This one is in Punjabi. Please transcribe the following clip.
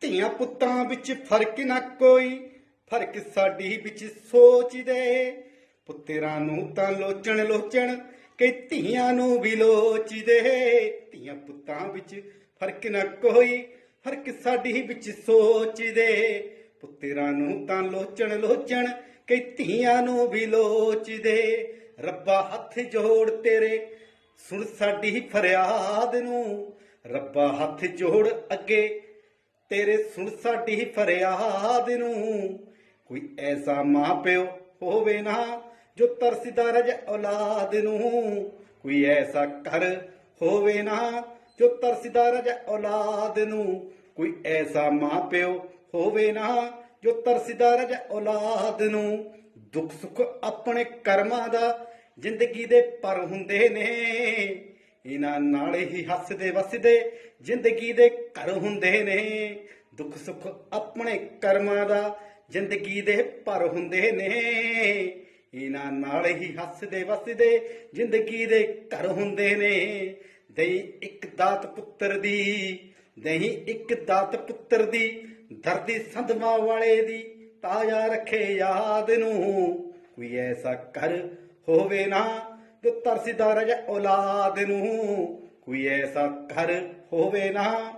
ਧੀਆਂ ਪੁੱਤਾਂ ਵਿੱਚ ਫ਼ਰਕ ਨਾ ਕੋਈ, ਫ਼ਰਕ ਸਾਡੀ ਵਿੱਚ ਸੋਚ ਦੇ। ਪੁੱਤਰਾਂ ਨੂੰ ਤਾਂ ਲੋਚਣ ਲੋਚਣ ਕਿ ਧੀਆਂ ਨੂੰ ਵੀ ਲੋਚਦੇ ਧੀਆਂ ਪੁੱਤਾਂ ਵਿੱਚ ਫ਼ਰਕ ਨਾ ਕੋਈ, ਫ਼ਰਕ ਸਾਡੀ ਵਿੱਚ ਸੋਚ ਦੇ। ਪੁੱਤਰਾਂ ਨੂੰ ਤਾਂ ਲੋਚਣ ਲੋਚਣ ਕਿ ਧੀਆਂ ਨੂੰ ਵੀ ਲੋਚਦੇ ਰੱਬਾ ਹੱਥ ਜੋੜ ਤੇਰੇ, ਸੁਣ ਸਾਡੀ ਫਰਿਆਦ ਨੂੰ। ਰੱਬਾ ਹੱਥ ਜੋੜ ਅੱਗੇ ਤੇਰੇ ਸੁਣ ਸਾਡੀ ਫਰਿਆਦ ਨੂੰ। ਕੋਈ ਐਸਾ ਮਾਂ ਹੋਵੇ ਨਾ ਜੋ ਤਰਸਦਾ ਰਜ ਔਲਾਦ ਨੂੰ। ਕੋਈ ਐਸਾ ਘਰ ਹੋਵੇ ਨਾ ਜੋ ਤਰਸਦਾ ਰਜ ਔਲਾਦ ਨੂੰ। ਕੋਈ ਐਸਾ ਮਾਂ ਪਿਓ ਹੋਵੇ ਨਾ ਜੋ ਤਰਸਦਾ ਰਜ ਔਲਾਦ ਨੂੰ। ਦੁੱਖ ਸੁੱਖ ਆਪਣੇ ਕਰਮਾਂ ਦਾ ਜ਼ਿੰਦਗੀ ਦੇ ਪਰ ਹੁੰਦੇ ਨੇ। ਇਹਨਾਂ ਨਾਲ ਹੀ ਹੱਸਦੇ ਵਸਦੇ, ਜ਼ਿੰਦਗੀ ਦੇ ਘਰ ਹੁੰਦੇ ਨੇ। ਦੁੱਖ ਸੁੱਖ ਆਪਣੇ ਕਰਮਾਂ ਦਾ ਜ਼ਿੰਦਗੀ ਦੇ ਪਰ ਹੁੰਦੇ ਨੇ। ਇਹਨਾਂ ਨਾਲ ਹੀ ਹੱਸਦੇ ਵਸਦੇ, ਜ਼ਿੰਦਗੀ ਦੇ ਘਰ ਹੁੰਦੇ ਨੇ। ਦਹੀਂ ਇੱਕ ਦਾਤ ਪੁੱਤਰ ਦੀ ਦਹੀਂ ਇੱਕ ਦਾਤ ਪੁੱਤਰ ਦੀ, ਦਰਦੀ ਸੰਧਮਾ ਵਾਲੇ ਦੀ ਤਾਜ਼ਾ ਰੱਖੇ ਯਾਦ ਨੂੰ। ਕੋਈ ਐਸਾ ਕਰ ਹੋਵੇ ਨਾ ਜੋ ਤਰਸਦਾ ਰਜ ਔਲਾਦ ਨੂੰ ਕੋਈ ਐਸਾ ਘਰ ਹੋਵੇ ਨਾ।